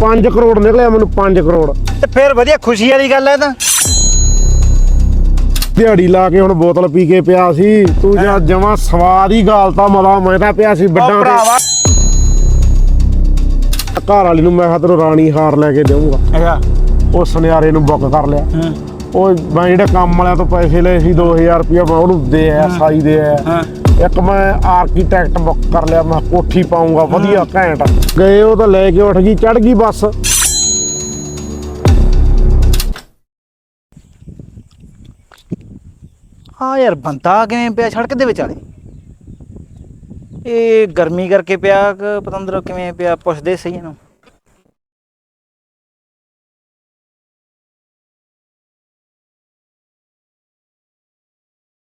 5 ਕਰੋੜ ਨਿਕਲਿਆ ਮੈਨੂੰ 5 ਕਰੋੜ। ਤੇ ਫਿਰ ਵਧੀਆ ਖੁਸ਼ੀ ਵਾਲੀ ਗੱਲ ਹੈ ਤਾਂ। ਦਿਹਾੜੀ ਲਾ ਕੇ ਹੁਣ ਬੋਤਲ ਪੀ ਕੇ ਪਿਆ ਸੀ। ਤੂੰ ਜਾਂ ਜਮਾ ਸਵਾਦ ਹੀ ਗਾਲਤਾ ਮਲਾ ਮੈਂ ਤਾਂ ਪਿਆ ਸੀ ਵੱਡਾ ਭਰਾਵਾ। ਘਰ ਵਾਲੀ ਨੂੰ ਮੈਂ ਤੈਨੂੰ ਰਾਣੀ ਹਾਰ ਲੈ ਕੇ ਦੇਵਾਂਗਾ ਅੱਛਾ। ਉਹ ਸੁਨਿਆਰੇ ਨੂੰ ਬੁੱਕ ਕਰ ਲਿਆ। ਉਹ ਮੈਂ ਜਿਹੜੇ ਕੰਮ ਵਾਲਿਆਂ ਤੋਂ ਪੈਸੇ ਲਏ ਸੀ 2000 ਰੁਪਇਆ ਮੈਂ ਉਹਨੂੰ ਦੇ ਆਇਆ ਸਾਈ ਦੇ ਆਇਆ। ਇੱਕ ਮੈਂ ਆਰਕੀਟੈਕਟ ਬੁੱਕ ਕਰ ਲਿਆ ਮੈਂ ਕੋਠੀ ਪਾਉਂਗਾ ਵਧੀਆ ਘੈਂਟ। ਗਏ ਉਹ ਤਾਂ ਲੈ ਕੇ ਉੱਠ ਗਈ ਚੜ ਗਈ ਬੱਸ। ਹਾਂ ਯਾਰ ਬੰਦਾ ਕਿਵੇਂ ਪਿਆ ਸੜਕ ਦੇ ਵਿਚਾਲੇ ਇਹ ਗਰਮੀ ਕਰਕੇ ਪਿਆ ਕਿ ਪਤੰਦਰ ਕਿਵੇਂ ਪਿਆ ਪੁੱਛਦੇ ਸਹੀ ਇਹਨੂੰ।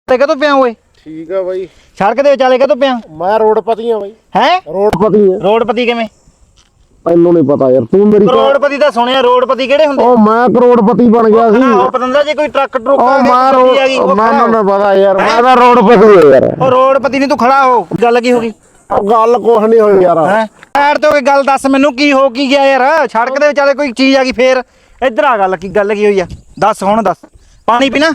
ਤੇ ਕਦੋਂ ਪਿਆ ਓਏ? ਠੀਕ ਆ ਬਾਈ। ਸੜਕ ਦੇ ਵਿਚਾਲੇ ਕਦੋਂ ਪਿਆ? ਮੈਂ ਰੋਡਪਤੀ ਆ ਬਾਈ। ਹੈ? ਰੋਡਪਤੀ ਆ। ਰੋਡਪਤੀ ਕਿਵੇਂ? ਤੈਨੂੰ ਨਹੀਂ ਪਤਾ ਯਾਰ ਤੂੰ ਮੇਰੀ ਕਰੋੜਪਤੀ ਤਾਂ ਸੁਣਿਆ ਰੋਡਪਤੀ ਕਿਹੜੇ ਹੁੰਦੇ? ਉਹ ਮੈਂ ਕਰੋੜਪਤੀ ਬਣ ਗਿਆ ਸੀ। ਉਹ ਪਤੰਦਰ ਜੇ ਕੋਈ ਟਰੱਕ ਟਰੁੱਕ ਉਹ ਆ ਗਿਆ, ਮੈਂ ਰੋਡ ਮੈਨੂੰ ਹੋ। ਨਾ ਪਤਾ ਯਾਰ ਮੈਂ ਤਾਂ ਰੋਡਪਤੀ ਆ ਯਾਰ। ਉਹ ਰੋਡਪਤੀ ਨਹੀਂ ਤੂੰ ਖੜਾ ਹੋ। ਗੱਲ ਕੀ ਹੋ ਗਈ? ਉਹ ਗੱਲ ਕੁਛ ਨਹੀਂ ਹੋਈ ਯਾਰ। ਹੈ? ਐਡ ਤੋਂ ਕੋਈ ਗੱਲ ਦੱਸ ਮੈਨੂੰ ਕੀ ਹੋ ਕੀ ਗਿਆ ਯਾਰ? ਸੜਕ ਦੇ ਵਿਚਾਲੇ ਕੋਈ ਚੀਜ਼ ਆ ਗਈ ਫੇਰ ਇੱਧਰ ਆ ਗੱਲ ਕੀ ਗੱਲ ਕੀ ਹੋਈ ਆ? ਦੱਸ ਹੁਣ ਦੱਸ। ਪਾਣੀ ਪੀਣਾ?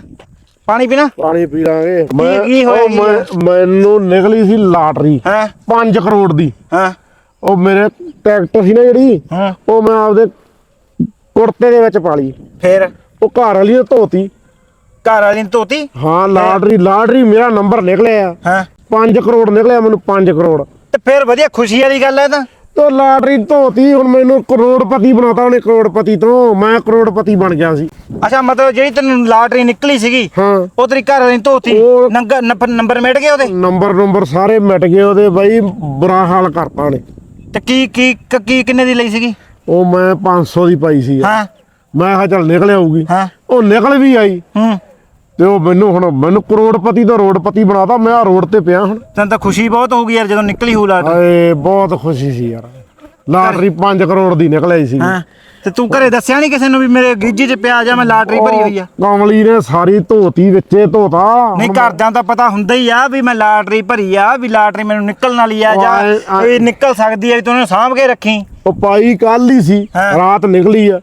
ਪਾਣੀ ਪੀਣਾ? ਪਾਣੀ ਪੀ ਲਾਂਗੇ ਮੈਂ ਕੀ ਹੋਇਆ ਉਹ ਕੀ ਮੈਂ- ਮੈਨੂੰ ਨਿਕਲੀ ਸੀ ਲਾਟਰੀ। ਹੈ? 5 ਕਰੋੜ ਦੀ। ਹਾਂ? ਉਹ ਮੇਰੇ ਟਰੈਕਟਰ ਸੀ ਨਾ ਜਿਹੜੀ ਹਾਂ? ਉਹ ਮੈਂ ਆਪਦੇ ਕੁੜਤੇ ਦੇ ਵਿੱਚ ਪਾ ਲਈ। ਫੇਰ? ਉਹ ਘਰ ਵਾਲੀ ਨੇ ਧੋਤੀ। ਘਰ ਵਾਲੀ ਨੇ ਧੋਤੀ? ਹਾਂ ਲਾਟਰੀ ਲਾਟਰੀ ਮੇਰਾ ਨੰਬਰ ਨਿਕਲਿਆ। ਹਾਂ? 5 ਕਰੋੜ ਨਿਕਲਿਆ ਮੈਨੂੰ 5 ਕਰੋੜ। ਤੇ ਫੇਰ ਵਧੀਆ ਖੁਸ਼ੀ ਵਾਲੀ ਗੱਲ ਹੈ ਤਾਂ। ਤੋ ਲਾਟਰੀ ਧੋਤੀ ਹੁਣ ਮੈਨੂੰ ਕਰੋੜਪਤੀ ਬਣਾਤਾ ਉਹਨੇ ਕਰੋੜਪਤੀ ਤੋਂ। ਮੈਂ ਕਰੋੜਪਤੀ ਬਣ ਗਿਆ ਸੀ। ਅੱਛਾ ਮਤਲਬ ਜਿਹੜੀ ਤੈਨੂੰ ਲਾਟਰੀ ਨਿਕਲੀ ਸੀਗੀ ਹਾਂ। ਉਹ ਤੇਰੀ ਘਰ ਵਾਲੀ ਧੋਤੀ? ਉਹ- ਨੰਗਾ- ਨੰਬਰ ਨੰਬਰ ਮਿਟ ਗਏ ਉਹਦੇ? ਨੰਬਰ ਨੰਬਰ ਸਾਰੇ ਮਿਟ ਗਏ ਉਹਦੇ ਬਾਈ ਬੁਰਾ ਹਾਲ ਕਰਤਾ ਉਹਨੇ। ਤੇ ਕੀ ਕੀ ਕ- ਕੀ ਕਿੰਨੇ ਦੀ ਲਈ ਸੀਗੀ? ਉਹ ਮੈਂ 500 ਦੀ ਪਾਈ ਸੀ। ਹਾਂ। ਮੈਂ ਕਿਹਾ ਚੱਲ ਨਿਕਲ ਆਊਗੀ। ਹਾਂ। ਉਹ ਨਿਕਲ ਵੀ ਆਈ। ਹੂੰ। ਤੇ ਉਹ ਮੈਨੂੰ ਹੁਣ ਮੈਨੂੰ ਕਰੋੜਪਤੀ ਤੋਂ ਰੋਡਪਤੀ ਬਣਾਤਾ ਮੈਂ ਆ ਰੋਡ ਤੇ ਪਿਆ ਹੁਣ। ਤੈਨੂੰ ਤਾਂ ਖੁਸ਼ੀ ਬਹੁਤ ਹੋਊਗੀ ਯਾਰ ਜਦੋਂ ਨਿਕਲੀ ਹੋਊ ਲਾਟਰੀ ਹਾਏ ਬਹੁਤ ਖੁਸ਼ੀ ਸੀ ਯਾਰ। ਲਾਟਰੀ 5 ਕਰੋੜ ਦੀ ਨਿਕਲ ਸੀ ਹਾਂ ਤੇ ਤੂੰ ਘਰੇ ਦੱਸਿਆ ਨਹੀਂ ਕਿਸੇ ਨੂੰ ਵੀ ਮੇਰੇ ਗਿੱਜੀ 'ਚ ਪਿਆ ਜਾ ਮੈਂ ਲਾਟਰੀ ਭਰੀ ਹੋਈ ਆ? ਕਮਲੀ ਨੇ ਸਾਰੀ ਧੋਤੀ ਵਿੱਚੇ ਧੋਤਾ। ਨਹੀਂ ਘਰਦਿਆਂ ਤਾਂ ਪਤਾ ਹੁੰਦਾ ਹੀ ਆ ਵੀ ਮੈਂ ਲਾਟਰੀ ਭਰੀ ਆ ਵੀ ਲਾਟਰੀ ਮੈਨੂੰ ਨਿਕਲਣ ਵਾਲੀ ਆ ਜਾਂ ਇਹ ਨਿਕਲ ਸਕਦੀ ਹੈ ਵੀ ਤੂੰ ਉਹਨੂੰ ਸਾਂਭ ਕੇ ਰੱਖੀ। ਉਹ ਪਾਈ ਕੱਲ ਹੀ ਸੀ ਹਾਂ। ਰਾਤ ਨਿਕਲੀ ਆ।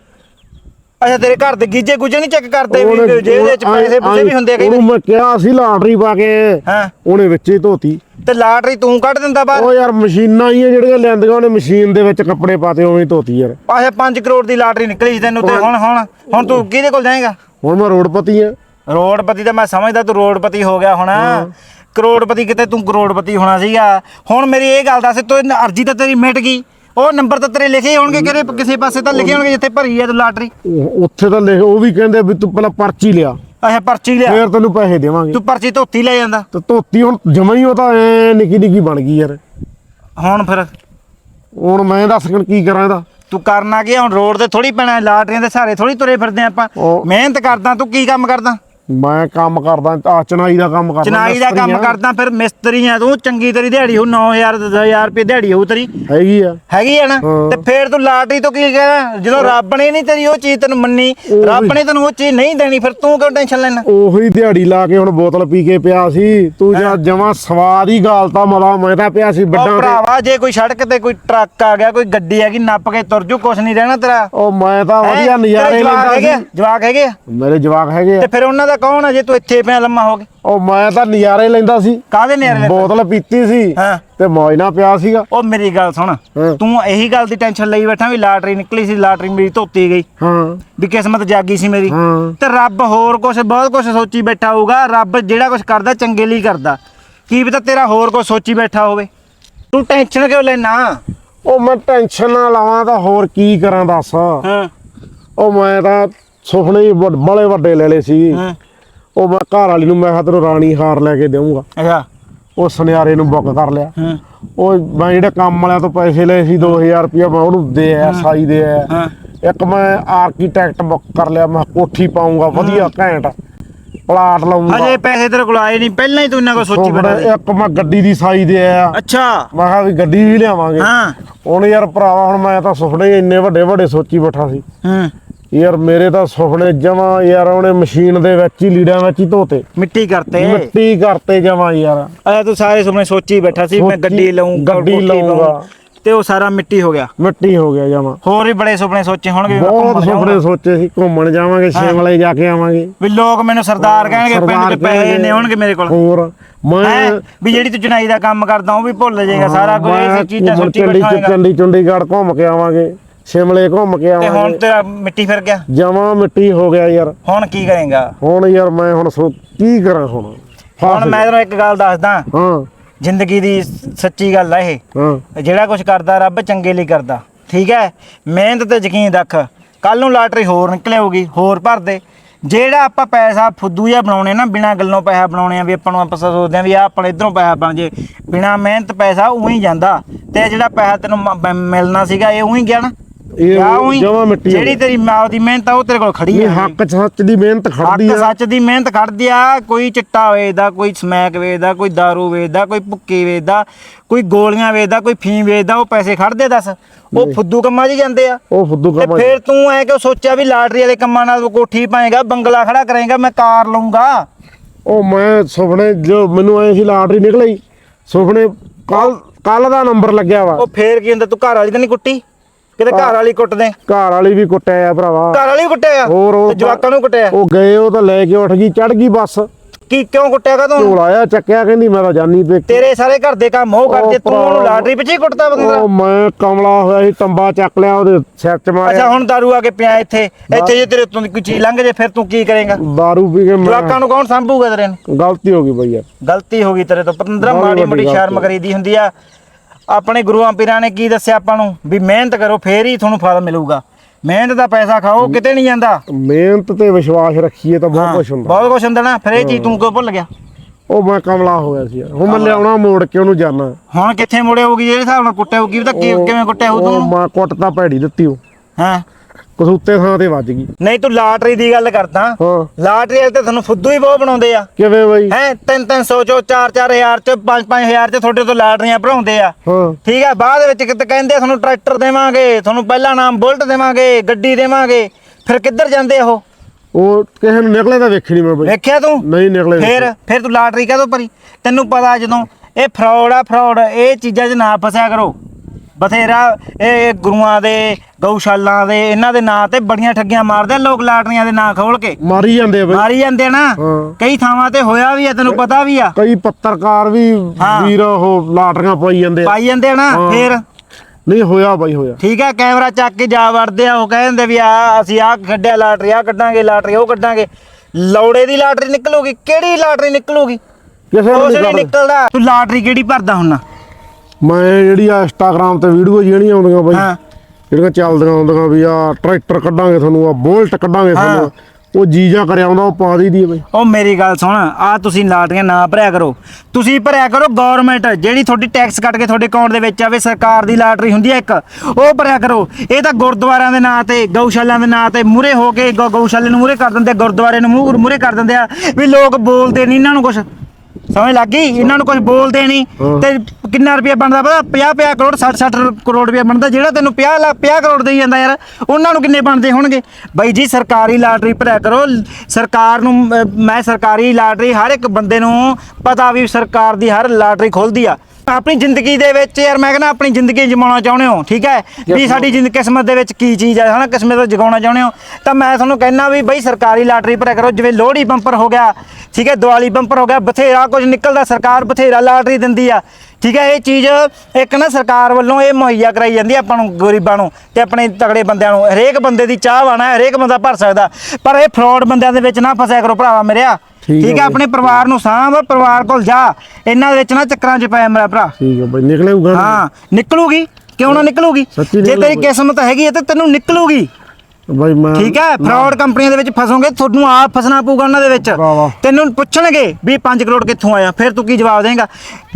ਅੱਛਾ ਤੇਰੇ ਘਰ ਦੇ ਗੀਜੇ ਗੁਜੇ ਨਹੀਂ ਚੈੱਕ ਕਰਦੇ ਵੀ ਜਿਹਦੇ ਵਿੱਚ ਆਏਂ- ਪੈਸੇ ਪੂਸੇ ਵੀ ਹੁੰਦੇ ਕਈ ਉਹਨੂੰ। ਮੈਂ ਕਿਹਾ ਸੀ ਲਾਟਰੀ ਪਾ ਕੇ ਹਾਂ। ਉਹਨੇ ਵਿੱਚੇ ਧੋਤੀ। ਤੇ ਲਾਟਰੀ ਤੂੰ ਕੱਢ ਦਿੰਦਾ ਬਾਹਰ? ਉਹ ਯਾਰ ਮਸ਼ੀਨਾਂ ਹੀ ਆ ਜਿਹੜੀਆਂ ਲੈਂਦੀਆਂ ਉਹਨੇ ਮਸ਼ੀਨ ਦੇ ਵਿੱਚ ਕੱਪੜੇ ਪਾਤੇ ਉਵੇਂ ਹੀ ਧੋਤੀ ਯਾਰ। ਪਾਸੇ 5 ਕਰੋੜ ਦੀ ਲਾਟਰੀ ਨਿਕਲੀ ਸੀ ਤੈਨੂੰ ਤੇ ਹੁਣ ਹੁਣ ਹੁਣ ਤੂੰ ਕਿਹਦੇ ਕੋਲ ਜਾਏਗਾ? ਹੁਣ ਮੈਂ ਰੋਡਪਤੀ ਆ। ਰੋਡਪਤੀ ਤਾਂ ਮੈਂ ਸਮਝਦਾ ਤੂੰ ਰੋਡਪਤੀ ਹੋ ਗਿਆ ਹੁਣ। ਕਰੋੜਪਤੀ ਕਿਤੇ ਤੂੰ ਕਰੋੜਪਤੀ ਹੋਣਾ ਸੀਗਾ। ਹੁਣ ਮੇਰੀ ਇਹ ਗੱਲ ਦੱਸ ਤੂੰ ਅਰਜੀ ਤਾਂ ਤੇਰੀ ਮਿਟ ਗਈ। ਉਹ ਨੰਬਰ ਤਾਂ ਤੇਰੇ ਲਿਖੇ ਹੋਣਗੇ ਕਿਹੜੇ ਕਿਸੇ ਪਾਸੇ ਤਾਂ ਲਿਖੇ ਹੋਣਗੇ ਜਿੱਥੇ ਭਰੀ ਆ ਤੂੰ ਲਾਟਰੀ। ਉਹ- ਉੱਥੇ ਤਾਂ ਲਿਖ ਉਹ ਵੀ ਕਹਿੰਦੇ ਵੀ ਤੂੰ ਪਹਿਲਾਂ ਪਰਚੀ ਲਿਆ। ਅੱਛਾ ਪਰਚੀ ਲਿਆ। ਫੇਰ ਤੈਨੂੰ ਪੈਸੇ ਦੇਵਾਂਗੇ। ਤੂੰ ਪਰਚੀ ਧੋਤੀ ਲੈ ਜਾਂਦਾ। ਤੇ ਧੋਤੀ ਹੁਣ ਜਮਾ ਹੀ ਉਹ ਤਾਂ ਐ ਨਿੱਕੀ ਨਿੱਕੀ ਬਣ ਗਈ ਯਾਰ। ਹੁਣ ਫਿਰ? ਹੁਣ ਮੈਂ ਦੱਸ ਹੁਣ ਕੀ ਕਰਾਂ ਇਹਦਾ? ਤੂੰ ਕਰਨਾ ਕੀ ਆ? ਹੁਣ ਰੋਡ ਤੇ ਥੋੜੀ ਪੈਣਾ ਲਾਟਰੀਆਂ ਦੇ ਸਾਰੇ ਥੋੜੀ ਤੁਰੇ ਫਿਰਦੇ ਆਪਾਂ। ਉਹ- ਮਿਹਨਤ ਕਰਦਾ ਤੂੰ ਕੀ ਕੰਮ ਕਰਦਾ? ਮੈਂ ਕੰਮ ਕਰਦਾ ਆ ਚਨਾਈ ਦਾ ਕੰਮ ਕਰਦਾ ਚਨਾਈ ਦਾ ਕੰਮ ਮਿਸਤਰੀ ਆ। ਕਰਦਾ ਫਿਰ ਮਿਸਤਰੀ ਆ ਤੂੰ ਚੰਗੀ ਤੇਰੀ ਦਿਹਾੜੀ ਹੋ 9000 10000 ਰੁਪਏ ਦਿਹਾੜੀ ਹੋਊ ਤੇਰੀ ਹੈਗੀ ਆ ਹੈਗੀ ਆ ਨਾ ਹਾਂ। ਤੇ ਫੇਰ ਤੂੰ ਲਾਟਰੀ ਤੋਂ ਕੀ ਕਹਿਣਾ ਜਦੋਂ ਰੱਬ ਨੇ ਨਹੀਂ ਤੇਰੀ ਉਹ ਚੀਜ਼ ਤੈਨੂੰ ਮੰਨੀ ਉਹ ਰੱਬ ਨੇ ਤੈਨੂੰ ਉਹ ਚੀਜ਼ ਨਹੀਂ ਦੇਣੀ ਫਿਰ ਤੂੰ ਕਿਉਂ ਟੈਨਸ਼ਨ ਲੈਣਾ ਉਹੀ ਦਿਹਾੜੀ ਲਾ ਕੇ ਹੁਣ ਬੋਤਲ ਪੀ ਕੇ ਪਿਆ ਸੀ ਤੂੰ ਜਾਂ ਜਮਾ ਸਵਾਦ ਹੀ ਗਾਲਤਾ ਮਲਾ ਮੈਂ ਤਾਂ ਪਿਆ ਸੀ ਉਹ ਵੱਡਾ ਤੇ ਭਰਾਵਾ ਜੇ ਕੋਈ ਸੜਕ ਤੇ ਕੋਈ ਟਰੱਕ ਆ ਗਿਆ ਕੋਈ ਗੱਡੀ ਹੈਗੀ ਨੱਪ ਕੇ ਤੁਰ ਜੂ ਕੁਛ ਨਹੀਂ ਰਹਿਣਾ ਤੇਰਾ ਉਹ ਮੈਂ ਤਾਂ ਹੈਂ? ਵਧੀਆ ਤੇਰੇ ਨਜ਼ਾਰੇ ਜਵਾਕ ਲੈਂਦਾ ਹੈਗੇ ਆ? ਸੀ ਜਵਾਕ ਹੈਗੇ ਆ? ਮੇਰੇ ਜਵਾਕ ਹੈਗੇ ਆ ਤੇ ਫਿਰ ਉਹਨਾਂ ਦਾ ਕੌਣ ਆ ਜੇ ਤੂੰ ਇੱਥੇ ਪਿਆ ਲੰਮਾ ਹੋ ਕੇ? ਉਹ ਮੈਂ ਤਾਂ ਨਜ਼ਾਰੇ ਲੈਂਦਾ ਸੀ। ਕਾਹਦੇ ਨੇੜੇ ਬੋਤਲ ਪੀਤੀ ਸੀ ਹਾਂ। ਤੇ ਮੌਜ ਨਾਲ ਪਿਆ ਸੀਗਾ। ਉਹ ਮੇਰੀ ਗੱਲ ਸੁਣ। ਤੂੰ ਇਹੀ ਗੱਲ ਦੀ ਟੈਨਸ਼ਨ ਲਈ ਬੈਠਾ ਵੀ ਲਾਟਰੀ ਨਿਕਲੀ ਸੀ ਲਾਟਰੀ ਮੇਰੀ ਧੋਤੀ ਗਈ। ਹਾਂ। ਵੀ ਕਿਸਮਤ ਜਾਗੀ ਸੀ ਮੇਰੀ। ਤੇ ਰੱਬ ਹੋਰ ਕੁਝ ਬਹੁਤ ਕੁਝ ਸੋਚੀ ਬੈਠਾ ਹੋਊਗਾ ਰੱਬ ਜਿਹੜਾ ਕੁਝ ਕਰਦਾ ਚੰਗੇ ਲਈ ਕਰਦਾ। ਕੀ ਪਤਾ ਤੇਰਾ ਹੋਰ ਕੁਝ ਸੋਚੀ ਬੈਠਾ ਹੋਵੇ। ਤੂੰ ਟੈਨਸ਼ਨ ਕਿਉਂ ਲੈਣਾ ਉਹ ਮੈਂ ਟੈਨਸ਼ਨ ਨਾ ਲਵਾਂ ਤਾਂ ਹੋਰ ਕੀ ਕਰਾਂ ਦੱਸ। ਹਾਂ। ਉਹ ਮੈਂ ਤਾਂ ਸੁਪਨੇ ਬੜੇ ਵੱਡੇ ਲੈ ਲਏ ਸੀ। ਹਾਂ। ਉਹ ਮੈਂ ਘਰ ਵਾਲੀ ਨੂੰ ਮੈਂ ਕਿਹਾ ਤੈਨੂੰ ਰਾਣੀ ਹਾਰ ਲੈ ਕੇ ਦੇਵਾਂਗਾ ਅੱਛਾ। ਉਹ ਸੁਨਿਆਰੇ ਨੂੰ ਬੁੱਕ ਕਰ ਲਿਆ। ਹਾਂ। ਉਹ ਮੈਂ ਜਿਹੜੇ ਕੰਮ ਵਾਲਿਆਂ ਤੋਂ ਪੈਸੇ ਲਏ ਸੀ 2000 ਰੁਪਇਆ ਮੈਂ ਉਹਨੂੰ ਦੇ ਆਇਆ ਸਾਈ ਦੇ ਆਇਆ। ਇੱਕ ਮੈਂ ਆਰਕੀਟੈਕਟ ਬੁੱਕ ਕਰ ਲਿਆ ਮੈਂ ਕੋਠੀ ਪਾਉਂਗਾ ਵਧੀਆ ਘੈਂਟ। ਪਲਾਟ ਲਾਉਂਗਾ ਹਜੇ ਪੈਸੇ ਤੇਰੇ ਕੋਲ ਆਏ ਨਹੀਂ ਪਹਿਲਾਂ ਹੀ ਤੂੰ ਇਹਨਾਂ ਕੋ ਸੋਚੀ ਸੀ। ਇੱਕ ਮੈਂ ਗੱਡੀ ਦੀ ਸਾਈ ਦੇ ਆਇਆ। ਅੱਛਾ। ਮੈਂ ਕਿਹਾ ਵੀ ਗੱਡੀ ਵੀ ਲਿਆਵਾਂਗੇ। ਹਾਂ। ਹੁਣ ਯਾਰ ਭਰਾਵਾ ਹੁਣ ਮੈਂ ਤਾਂ ਸੁਪਨੇ ਇੰਨੇ ਵੱਡੇ ਵੱਡੇ ਸੋਚੀ ਬੈਠਾ ਸੀ। ਹਾਂ। ਯਾਰ ਮੇਰੇ ਤਾਂ ਸੁਪਨੇ ਜਮਾ ਯਾਰ ਉਹਨੇ ਮਸ਼ੀਨ ਦੇ ਵਿੱਚ ਹੀ ਲੀੜਾਂ ਵਿੱਚ ਹੀ ਧੋਤੇ। ਮਿੱਟੀ ਕਰਤੇ। ਮਿੱਟੀ ਕਰਤੇ ਜਮਾ ਯਾਰ। ਆ ਤੂੰ ਸਾਰੇ ਸੁਪਨੇ ਸੋਚੀ ਬੈਠਾ ਸੀ ਮੈਂ ਗੱਡੀ ਲਊਂ ਗੱਡੀ ਲਊਂਗਾ। ਤੇ ਉਹ ਸਾਰਾ ਮਿੱਟੀ ਹੋ ਗਿਆ। ਮਿੱਟੀ ਹੋ ਗਿਆ ਜਮਾ। ਹੋਰ ਵੀ ਬੜੇ ਸੁਪਨੇ ਸੋਚੇ ਹੋਣਗੇ ਬਹੁਤ। ਸੁਪਨੇ ਸੋਚੇ ਸੀ ਘੁੰਮਣ ਜਾਵਾਂਗੇ ਸ਼ਿਮਲੇ ਜਾ ਕੇ ਆਵਾਂਗੇ। ਵੀ ਲੋਕ ਮੈਨੂੰ ਸਰਦਾਰ ਕਹਿਣਗੇ ਪਿੰਡ 'ਚ ਪੈਸੇ। ਨੇ ਹੋਣਗੇ ਮੇਰੇ ਕੋਲ। ਹੋਰ ਮੈਂ? ਵੀ ਜਿਹੜੀ ਤੂੰ ਚੁਣਾਈ ਦਾ ਕੰਮ ਕਰਦਾ ਉਹ ਵੀ ਭੁੱਲ ਜਾਏਗਾ ਸਾਰਾ ਕੁਝ ਇਹ ਚੀਜ਼ਾਂ ਸੋਚੀ ਚੰਡੀ ਬੈਠਾ ਹੋਏਗਾ। ਚੰਡੀ ਚੰਡੀਗੜ੍ਹ ਘੁੰਮ ਕੇ ਆਵਾਂਗੇ। ਸ਼ਿਮਲੇ ਘੁੰਮ ਕੇ ਤੇ ਹੁਣ ਆਵਾਂਗੇ। ਤੇਰਾ ਮਿੱਟੀ ਫਿਰ ਗਿਆ? ਜਮਾ ਮਿੱਟੀ ਹੋ ਗਿਆ ਯਾਰ। ਹੁਣ ਕੀ ਕਰੇਗਾ? ਹੁਣ ਯਾਰ ਮੈਂ ਹੁਣ ਸੋ ਕੀ ਕਰਾਂ ਹੁਣ? ਹੁਣ ਮੈਂ ਤੈਨੂੰ ਇੱਕ ਗੱਲ ਦੱਸਦਾ। ਹਾਂ। ਜ਼ਿੰਦਗੀ ਦੀ ਸੱਚੀ ਗੱਲ ਆ ਇਹ। ਹਾਂ। ਜਿਹੜਾ ਕੁਝ ਕਰਦਾ ਰੱਬ ਚੰਗੇ ਲਈ ਕਰਦਾ। ਠੀਕ ਹੈ? ਮਿਹਨਤ ਤੇ ਯਕੀਨ ਰੱਖ। ਕੱਲ ਨੂੰ ਲਾਟਰੀ ਹੋਰ ਨਿਕਲ ਆਊਗੀ ਹੋਰ ਭਰ ਦੇ। ਜਿਹੜਾ ਆਪਾਂ ਪੈਸਾ ਫੁੱਦੂ ਜਿਹਾ ਬਣਾਉਣੇ ਨਾ ਬਿਨਾਂ ਗੱਲੋਂ ਪੈਸਾ ਬਣਾਉਣੇ ਆ ਵੀ ਆਪਾਂ ਨੂੰ ਆਪਾਂ ਸੋਚਦੇ ਆ ਵੀ ਆ ਆਪਣੇ ਇਧਰੋਂ ਪੈਸਾ ਬਣ ਜੇ। ਬਿਨਾਂ ਮਿਹਨਤ ਪੈਸਾ ਉਹੀ ਜਾਂਦਾ। ਤੇ ਜਿਹੜਾ ਪੈਸਾ ਤੈਨੂੰ ਮ- ਮਿਲਣਾ ਸੀਗਾ ਇਹ ਉਹੀ ਗਿਆ ਨਾ। ਇਹ ਗਿਆ ਊਂ ਹੀ। ਜਮਾਂ ਮਿੱਟੀ ਜਿਹੜੀ। ਤੇਰੀ ਮਾਂ ਦੀ ਮਿਹਨਤ ਆ ਉਹ ਤੇਰੇ ਕੋਲ ਖੜੀ ਇਹ ਆ ਹੱਕ ਸੱਚ ਦੀ ਮਿਹਨਤ ਖੜਦੀ ਹੱਕ ਆ ਸੱਚ ਦੀ ਮਿਹਨਤ ਕਰਦੀ ਆ। ਕੋਈ ਚਿੱਟਾ ਵੇਚਦਾ ਕੋਈ ਸਮੈਕ ਵੇਚਦਾ ਕੋਈ दारू ਵੇਚਦਾ ਕੋਈ ਭੁੱਕੀ ਵੇਚਦਾ ਕੋਈ ਗੋਲੀਆਂ ਵੇਚਦਾ ਕੋਈ ਫੀਮ ਵੇਚਦਾ ਉਹ ਪੈਸੇ ਖੜਦੇ ਦੱਸ। ਉਹ ਫੁੱਦੂ ਕੰਮਾਂ 'ਚ ਹੀ ਜਾਂਦੇ ਆ। ਉਹ ਫੁੱਦੂ ਤੇ ਕਮਾ ਫਿਰ ਤੂੰ ਐ ਕਿ ਸੋਚਿਆ ਵੀ ਲਾਟਰੀ ਵਾਲੇ ਕੰਮਾਂ ਨਾਲ ਕੋਠੀ ਪਾਏਗਾ ਬੰਗਲਾ ਖੜਾ ਕਰੇਗਾ ਮੈਂ ਕਾਰ ਲਊਂਗਾ? ਉਹ ਮੈਂ ਸੁਪਨੇ ਜੋ ਮੈਨੂੰ ਐ ਸੀ ਲਾਟਰੀ ਨਿਕਲੀ। ਸੁਪਨੇ ਕੱਲ ਕੱਲ ਦਾ ਨੰਬਰ ਲੱਗਿਆ ਵਾ। ਉਹ ਫੇਰ ਕੀ ਹੁੰਦਾ ਤੂੰ ਘਰ ਵਾਲੀ ਤਾਂ ਨਹੀਂ ਕੁੱਟੀ? ਕਿਤੇ ਘਰ ਵਾਲੀ ਕੁੱਟਦੇ? ਘਰ ਵਾਲੀ ਵੀ ਕੁੱਟਿਆ ਆ ਭਰਾਵਾ। ਘਰ ਵਾਲੀ ਕੁੱਟਿਆ ਹੋਰ ਉਹ ਜਵਾਕਾਂ ਨੂੰ ਕੁੱਟਿਆ? ਉਹ ਗਏ ਉਹ ਤਾਂ ਲੈ ਕੇ ਉੱਠ ਗਈ ਚੜ ਗਈ ਬੱਸ। ਕੀ ਕਿਉਂ ਕੁੱਟਿਆ ਕਾ ਤੂੰ ਝੋਲਾ ਆ ਚੱਕਿਆ ਕਹਿੰਦੀ ਮੈਂ ਤਾਂ ਜਾਨੀ ਪੇ ਤੇਰੇ ਸਾਰੇ ਘਰ ਦੇ ਕੰਮ ਉਹ ਕਰਦੇ ਤੂੰ। ਉਹਨੂੰ ਲਾਟਰੀ ਪਿੱਛੇ ਹੀ ਕੁੱਟਦਾ ਬੰਦਾ ਉਹ ਮੈਂ ਕਮਲਾ ਹੋਇਆ ਸੀ ਟੰਬਾ ਚੱਕ ਲਿਆ ਉਹਦੇ ਸਿਰ ਚ ਅੱਛਾ ਮਾਰਿਆ ਹੁਣ ਦਾਰੂ ਆ ਕੇ ਪਿਆ ਇੱਥੇ। ਇੱਥੇ ਜੇ ਤੇਰੇ ਤੋਂ ਕੋਈ ਚੀਜ਼ ਲੰਘ ਜੇ ਫਿਰ ਤੂੰ ਕੀ ਕਰੇਗਾ? ਦਾਰੂ ਪੀ ਕੇ ਮੈਂ ਜਵਾਕਾਂ ਨੂੰ ਕੌਣ ਸੰਭੂਗਾ ਤੇਰੇ ਨੂੰ? ਗਲਤੀ ਹੋ ਗਈ ਬਈ ਯਾਰ। ਗਲਤੀ ਹੋ ਗਈ ਤੇਰੇ ਤੋਂ। ਪਤੰਦਰਾ ਮਾੜੀ ਮੋਟੀ ਸ਼ਰਮ। ਕਰੀਦੀ ਹੁੰਦੀ ਆ। ਆਪਣੇ ਗੁਰੂਆਂ ਪੀਰਾਂ ਨੇ ਕੀ ਦੱਸਿਆ ਆਪਾਂ ਨੂੰ? ਵੀ ਮਿਹਨਤ ਕਰੋ ਫੇਰ ਹੀ ਤੁਹਾਨੂੰ ਫਲ ਮਿਲੂਗਾ। ਮਿਹਨਤ ਦਾ ਪੈਸਾ ਖਾਓ ਕਿਤੇ ਨਹੀਂ ਜਾਂਦਾ। ਮਿਹਨਤ ਤੇ ਵਿਸ਼ਵਾਸ ਰੱਖੀਏ ਤਾਂ ਬਹੁਤ ਕੁਝ ਹੁੰਦਾ। ਬਹੁਤ ਕੁਝ ਹੁੰਦਾ ਨਾ। ਫਿਰ ਇਹ ਚੀਜ਼ ਤੂੰ ਕਿਉਂ ਭੁੱਲ ਗਿਆ? ਉਹ ਮੈਂ ਕਮਲਾ ਹੋਇਆ ਸੀ। ਯਾਰ ਹੁਣ ਮੈਂ ਲਿਆਉਣਾ ਮੋੜ ਕੇ ਉਹਨੂੰ ਜਾਣਾ ਹੁਣ ਕਿੱਥੇ ਮੁੜੇ ਹੋਊਗੀ? ਜਿਹੜੇ ਹਿਸਾਬ ਨਾਲ ਕੁੱਟਿਆ ਹੋਊਗੀ ਤਾਂ ਕਿਵੇਂ ਕੁੱਟਿਆ ਉਹ ਤੂੰ ਮੈਂ ਕੁੱਟ ਤਾਂ ਭੈੜੀ ਦਿੱਤੀ ਉਹ। ਹਾਂ? ਕਸੂਤੇ ਥਾਂ ਤੇ ਵੱਜ ਗਈ। ਨਹੀਂ ਤੂੰ ਲਾਟਰੀ ਦੀ ਗੱਲ ਕਰਦਾ। ਹਾਂ। ਲਾਟਰੀ ਵਾਲੇ ਤੇ ਤੁਹਾਨੂੰ ਫੁੱਦੂ ਹੀ ਬਹੁਤ ਬਣਾਉਂਦੇ ਆ। ਕਿਵੇਂ ਬਈ? ਹੈ 3-300 ਚੋਂ 4-4000 ਚ 5-5000 ਚ ਤੁਹਾਡੇ ਤੋਂ ਲਾਟਰੀਆਂ ਭਰਾਉਂਦੇ ਆ। ਠੀਕ ਹੈ ਬਾਅਦ ਵਿੱਚ ਕਿਤੇ ਕਹਿੰਦੇ ਆ, ਤੁਹਾਨੂੰ ਟਰੈਕਟਰ ਦੇਵਾਂਗੇ ਤੁਹਾਨੂੰ ਪਹਿਲਾ ਨਾਮ ਬੁਲਟ ਦੇਵਾਂਗੇ ਗੱਡੀ ਦੇਵਾਂਗੇ। ਫਿਰ ਕਿੱਧਰ ਜਾਂਦੇ ਆ ਉਹ? ਉਹ ਕਿਸੇ ਨੂੰ ਨਿਕਲੇ ਤਾਂ ਵੇਖੀ ਨਹੀਂ ਮੈਂ ਬਈ। ਵੇਖਿਆ ਤੂੰ? ਨਹੀਂ ਨਿਕਲੇ ਫਿਰ ਫਿਰ ਤੂੰ ਲਾਟਰੀ ਕਾਹਤੋਂ ਭਰੀ? ਤੈਨੂੰ ਪਤਾ ਜਦੋਂ ਇਹ ਫਰਾਡ ਆ ਫਰਾਡ ਇਹ ਚੀਜ਼ਾਂ 'ਚ ਨਾ ਫਸਿਆ ਕਰੋ। ਬਥੇਰਾ ਇਹ ਗੁਰੂਆਂ ਦੇ ਗਊਸ਼ਾਲਾਂ ਦੇ ਇਹਨਾਂ ਦੇ ਨਾਂ ਤੇ ਬੜੀਆਂ ਠੱਗੀਆਂ ਮਾਰਦੇ ਆ ਲੋਕ ਲਾਟਰੀਆਂ ਦੇ ਨਾਂ ਖੋਲ ਕੇ। ਮਾਰੀ ਜਾਂਦੇ ਆ ਬਈ। ਮਾਰੀ ਜਾਂਦੇ ਆ ਨਾ। ਹਾਂ। ਕਈ ਥਾਵਾਂ ਤੇ ਹੋਇਆ ਵੀ ਆ ਤੈਨੂੰ ਪਤਾ ਵੀ ਆ। ਕਈ ਪੱਤਰਕਾਰ ਵੀ ਹਾਂ। ਵੀਰ ਉਹ ਲਾਟਰੀਆਂ ਪਾਈ ਜਾਂਦੇ ਆ। ਪਾਈ ਜਾਂਦੇ ਆ ਨਾ ਹਾਂ। ਫਿਰ? ਨਹੀਂ ਹੋਇਆ ਬਾਈ ਹੋਇਆ। ਠੀਕ ਹੈ ਕੈਮਰਾ ਚੱਕ ਕੇ ਜਾ ਵੜਦੇ ਆ ਉਹ ਕਹਿੰਦੇ ਵੀ ਆ ਅਸੀਂ ਆ ਕੱਢਿਆ ਲਾਟਰੀ ਆ ਕੱਢਾਂਗੇ ਲਾਟਰੀ ਉਹ ਕੱਢਾਂਗੇ। ਲੌੜੇ ਦੀ ਲਾਟਰੀ ਨਿਕਲੂਗੀ ਕਿਹੜੀ ਲਾਟਰੀ ਨਿਕਲੂਗੀ? ਕਿਸੇ ਨੂੰ ਨਹੀਂ ਨਿਕਲਦਾ। ਤੂੰ ਲਾਟਰੀ ਕਿਹੜੀ ਭਰਦਾ ਹੁੰਨਾ? ਮੈਂ ਜਿਹੜੀ ਆ ਇੰਸਟਾਗ੍ਰਾਮ ਤੇ ਵੀਡੀਓ ਜਿਹੜੀਆਂ ਆਉਂਦੀਆਂ ਬਾਈ ਹਾਂ। ਜਿਹੜੀਆਂ ਚੱਲਦੀਆਂ ਆਉਂਦੀਆਂ ਵੀ ਆ ਟਰੈਕਟਰ ਕੱਢਾਂਗੇ ਤੁਹਾਨੂੰ ਆ ਬੋਲਟ ਕੱਢਾਂਗੇ ਤੁਹਾਨੂੰ ਉਹ ਜੀਜਾ ਕਰਿਆ ਆਉਂਦਾ ਉਹ ਪਾ ਦਈਦੀ ਬਈ। ਉਹ ਮੇਰੀ ਗੱਲ ਸੁਣ ਆ ਤੁਸੀਂ ਲਾਟਰੀਆਂ ਨਾ ਭਰਿਆ ਕਰੋ। ਤੁਸੀਂ ਭਰਿਆ ਕਰੋ ਗਵਰਨਮੈਂਟ ਜਿਹੜੀ ਤੁਹਾਡੀ ਟੈਕਸ ਕੱਟ ਕੇ ਤੁਹਾਡੇ ਅਕਾਊਂਟ ਦੇ ਵਿੱਚ ਆਵੇ ਸਰਕਾਰ ਦੀ ਲਾਟਰੀ ਹੁੰਦੀ ਹੈ ਇੱਕ ਉਹ ਭਰਿਆ ਕਰੋ। ਇਹ ਤਾਂ ਗੁਰਦੁਆਰਿਆਂ ਦੇ ਨਾਂ ਤੇ ਗਊਸ਼ਾਲਿਆਂ ਦੇ ਨਾਂ ਤੇ ਮੂਰੇ ਹੋ ਕੇ ਗਊ- ਗਊਸ਼ਾਲੇ ਨੂੰ ਮੂਰੇ ਕਰ ਦਿੰਦੇ ਗੁਰਦੁਆਰੇ ਨੂੰ ਮੂਹਰੇ ਮੂਰੇ ਕਰ ਦਿੰਦੇ ਆ ਵੀ ਲੋਕ ਬੋਲਦੇ ਨਹੀਂ ਇਹਨਾਂ ਨੂੰ ਕੁਝ ਸਮਝ ਲੱਗ ਗਈ? ਇਹਨਾਂ ਨੂੰ ਕੁਝ ਬੋਲਦੇ ਨਹੀਂ। ਤੇ ਕਿੰਨਾ ਰੁਪਇਆ ਬਣਦਾ ਪਤਾ? 50 50 ਕਰੋੜ 60 60 ਕਰੋੜ ਰੁਪਇਆ ਬਣਦਾ। ਜਿਹੜਾ ਤੈਨੂੰ 50 ਲੱਖ 50 ਕਰੋੜ ਦੇਈ ਜਾਂਦਾ ਯਾਰ ਉਹਨਾਂ ਨੂੰ ਕਿੰਨੇ ਬਣਦੇ ਹੋਣਗੇ? ਬਾਈ ਜੀ ਸਰਕਾਰੀ ਲਾਟਰੀ ਭਰਿਆ ਕਰੋ। ਸਰਕਾਰ ਨੂੰ ਮੈਂ ਸਰਕਾਰੀ ਲਾਟਰੀ ਹਰ ਇੱਕ ਬੰਦੇ ਨੂੰ ਪਤਾ ਵੀ ਸਰਕਾਰ ਦੀ ਹਰ ਲਾਟਰੀ ਖੁੱਲਦੀ ਆ। ਆਪਣੀ ਜ਼ਿੰਦਗੀ ਦੇ ਵਿੱਚ ਯਾਰ ਮੈਂ ਕਹਿੰਦਾ ਆਪਣੀ ਜ਼ਿੰਦਗੀ ਜਿਉਣਾ ਚਾਹੁੰਦੇ ਹੋ ਠੀਕ ਹੈ? ਵੀ ਸਾਡੀ ਜ਼ਿੰਦਗੀ ਕਿਸਮਤ ਦੇ ਵਿੱਚ ਕੀ ਚੀਜ਼ ਹੈ ਹਨਾ? ਕਿਸਮਤ ਜਗਾਉਣਾ ਚਾਹੁੰਦੇ ਹੋ। ਤਾਂ ਮੈਂ ਤੁਹਾਨੂੰ ਕਹਿਣਾ ਵੀ ਬਈ ਸਰਕਾਰੀ ਲਾਟਰੀ ਭਰਿਆ ਕਰੋ ਜਿਵੇਂ ਲੋਹੜੀ ਬੰਪਰ ਹੋ ਗਿਆ ਠੀਕ ਹੈ? ਦੀਵਾਲੀ ਬੰਪਰ ਹੋ ਗਿਆ ਬਥੇਰਾ ਕੁਝ ਨਿਕਲਦਾ ਸਰਕਾਰ ਬਥੇਰਾ ਲਾਟਰੀ ਦਿੰਦੀ ਆ ਠੀਕ ਹੈ? ਇਹ ਚੀਜ਼ ਇੱਕ ਨਾ ਸਰਕਾਰ ਵੱਲੋਂ ਇਹ ਮੁਹੱਈਆ ਕਰਾਈ ਜਾਂਦੀ ਆ ਆਪਾਂ ਨੂੰ ਗਰੀਬਾਂ ਨੂੰ ਤੇ ਆਪਣੇ ਤਗੜੇ ਬੰਦਿਆਂ ਨੂੰ। ਹਰੇਕ ਬੰਦੇ ਦੀ ਚਾਹ ਆਣਾ ਹਰੇਕ ਬੰਦਾ ਭਰ ਸਕਦਾ। ਪਰ ਇਹ ਫਰਾਡ ਬੰਦਿਆਂ ਦੇ ਵਿੱਚ ਨਾ ਫਸਿਆ ਕਰੋ ਭਰਾਵਾ ਮੇਰਿਆ। ਠੀਕ ਹੈ ਆਪਣੇ ਪਰਿਵਾਰ ਨੂੰ ਸਾਂਭ ਪਰਿਵਾਰ ਕੋਲ ਜਾ। ਇਹਨਾਂ ਦੇ ਵਿੱਚ ਨਾ ਚੱਕਰਾਂ 'ਚ ਪੈ ਮੇਰਾ ਭਰਾ। ਠੀਕ ਹੈ ਬਈ ਨਿਕਲੇਗਾ ਹਾਂ ਨਿਕਲੂਗੀ। ਕਿਉਂ ਨਾ ਨਿਕਲੂਗੀ? ਜੇ ਤੇਰੀ। ਕਿਸਮਤ ਹੈਗੀ ਹੈ ਤੇ ਤੈਨੂੰ ਨਿਕਲੂਗੀ। ਬਾਈ ਮੈਂ ਠੀਕ ਹੈ ਫਰਾਡ ਕੰਪਨੀਆਂ ਦੇ ਵਿੱਚ ਫਸੋਗੇ ਤੁਹਾਨੂੰ ਆਪ ਫਸਣਾ ਪਊਗਾ ਉਹਨਾਂ ਦੇ ਵਿੱਚ। ਤੈਨੂੰ ਪੁੱਛਣਗੇ ਵੀ 5 ਕਰੋੜ ਕਿੱਥੋਂ ਆਇਆ ਫਿਰ ਤੂੰ ਕੀ ਜਵਾਬ ਦੇਂਗਾ?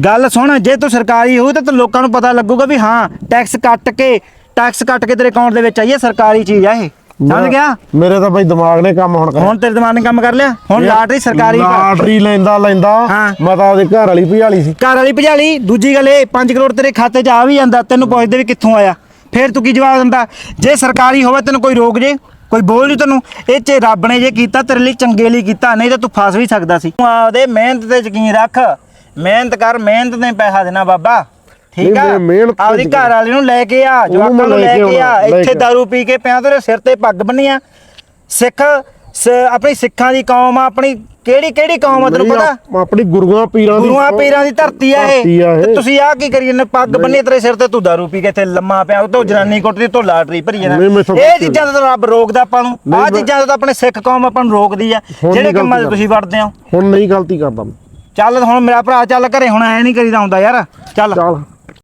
ਗੱਲ ਸੁਣ ਜੇ ਤੂੰ ਸਰਕਾਰੀ ਹੋਊ ਤਾਂ ਲੋਕਾਂ ਨੂੰ ਪਤਾ ਲੱਗੂਗਾ ਵੀ ਹਾਂ ਟੈਕਸ ਕੱਟ ਕੇ ਟੈਕਸ ਕੱਟ ਕੇ ਤੇਰੇ ਅਕਾਊਂਟ ਦੇ ਵਿੱਚ ਆਈ ਹੈ ਸਰਕਾਰੀ ਚੀਜ਼ ਆ ਇਹ। ਸਮਝ ਗਿਆ? ਮੇਰੇ ਤਾਂ ਬਾਈ ਦਿਮਾਗ ਨੇ ਕੰਮ ਹੁਣ ਹੁਣ ਤੇਰੇ ਦਿਮਾਗ ਨੇ ਕੰਮ ਕਰ ਲਿਆ? ਹੁਣ ਲਾਟਰੀ ਸਰਕਾਰੀ। ਲਾਟਰੀ ਲੈਂਦਾ ਲੈਂਦਾ। ਮੈਂ ਤਾਂ ਉਹਦੇ ਘਰ ਵਾਲੀ ਭਜਾਲੀ ਸੀ। ਘਰ ਵਾਲੀ ਭਜਾਲੀ? ਦੂਜੀ ਗੱਲ ਇਹ 5 ਕਰੋੜ ਤੇਰੇ ਖਾਤੇ 'ਚ ਆ ਵੀ ਜਾਂਦਾ ਤੈਨੂੰ ਪੁੱਛਦੇ ਵੀ ਕਿੱਥੋਂ ਆਇਆ। ਫਿਰ ਤੂੰ ਕੀ ਜਵਾਬ ਦਿੰਦਾ? ਜੇ ਸਰਕਾਰੀ ਹੋਵੇ ਤੈਨੂੰ ਕੋਈ ਰੋਕ ਜੇ ਕੋਈ ਬੋਲ ਨਹੀਂ ਤੈਨੂੰ। ਇਹ 'ਚ ਰੱਬ ਨੇ ਜੇ ਕੀਤਾ ਤੇਰੇ ਲਈ ਚੰਗੇ ਲਈ ਕੀਤਾ ਨਹੀਂ ਤਾਂ ਤੂੰ ਫਸ ਵੀ ਸਕਦਾ ਸੀ। ਤੂੰ ਆਪਦੇ ਮਿਹਨਤ ਤੇ ਯਕੀਨ ਰੱਖ। ਮਿਹਨਤ ਕਰ ਮਿਹਨਤ ਨੇ ਪੈਸਾ ਦੇਣਾ ਬਾਬਾ। ਠੀਕ ਆ? ਮਿਹਨਤ ਆਪਦੀ। ਘਰ ਵਾਲੀ ਨੂੰ ਲੈ ਕੇ ਆ ਜਵਾਕਾਂ ਨੂੰ ਲੈ ਕੇ ਆ ਇੱਥੇ। ਦਾਰੂ ਪੀ ਕੇ ਪਿਆ ਤੇਰੇ ਸਿਰ ਤੇ ਪੱਗ ਬੰਨੀਆਂ ਸਿੱਖ ਆਪਣੀ ਸਿੱਖਾਂ ਦੀ ਕੌਮ ਆ ਆਪਣੀ ਕਿਹੜੀ ਕਿਹੜੀ ਕੌਮ ਆ ਤੈਨੂੰ ਪਤਾ? ਆਪ- ਆਪਣੀ ਗੁਰੂਆਂ ਪੀਰਾਂ ਦੀ ਗੁਰੂਆਂ ਪੀਰਾਂ ਦੀ ਧਰਤੀ ਆ ਇਹ। ਤੇ ਤੁਸੀਂ ਆ ਕੀ ਕਰੀ ਜਾਂਦੇ? ਪੱਗ ਬੰਨੀ ਤੇਰੇ ਸਿਰ ਤੇ ਤੂੰ ਦਾਰੂ ਪੀ ਕੇ ਇੱਥੇ ਲੰਮਾ ਪਿਆ ਉਤੋਂ ਜਨਾਨੀ ਕੁੱਟਦੀ ਤੋਂ ਲਾਟਰੀ ਭਰੀ ਜਾਣਾ। ਇਹ ਚੀਜ਼ਾਂ ਤੋਂ ਤਾਂ ਰੱਬ ਰੋਕਦਾ ਆਪਾਂ ਨੂੰ। ਆਹ ਚੀਜ਼ਾਂ ਤੋਂ ਤਾਂ ਆਪਣੇ ਸਿੱਖ ਕੌਮ ਆਪਾਂ ਨੂੰ ਰੋਕਦੀ ਆ। ਜਿਹੜੇ ਕੰਮਾਂ 'ਚ ਤੁਸੀਂ ਵੜਦੇ ਹੋ। ਹੁਣ ਨਹੀਂ ਗਲਤੀ ਕਰਦਾ। ਚੱਲ ਹੁਣ ਮੇਰਾ ਭਰਾ ਚੱਲ ਘਰੇ ਹੁਣ ਐ ਨਹੀਂ ਕਰੀਦਾ ਹੁੰਦਾ ਯਾਰ। ਚੱਲ। ਚੱਲ।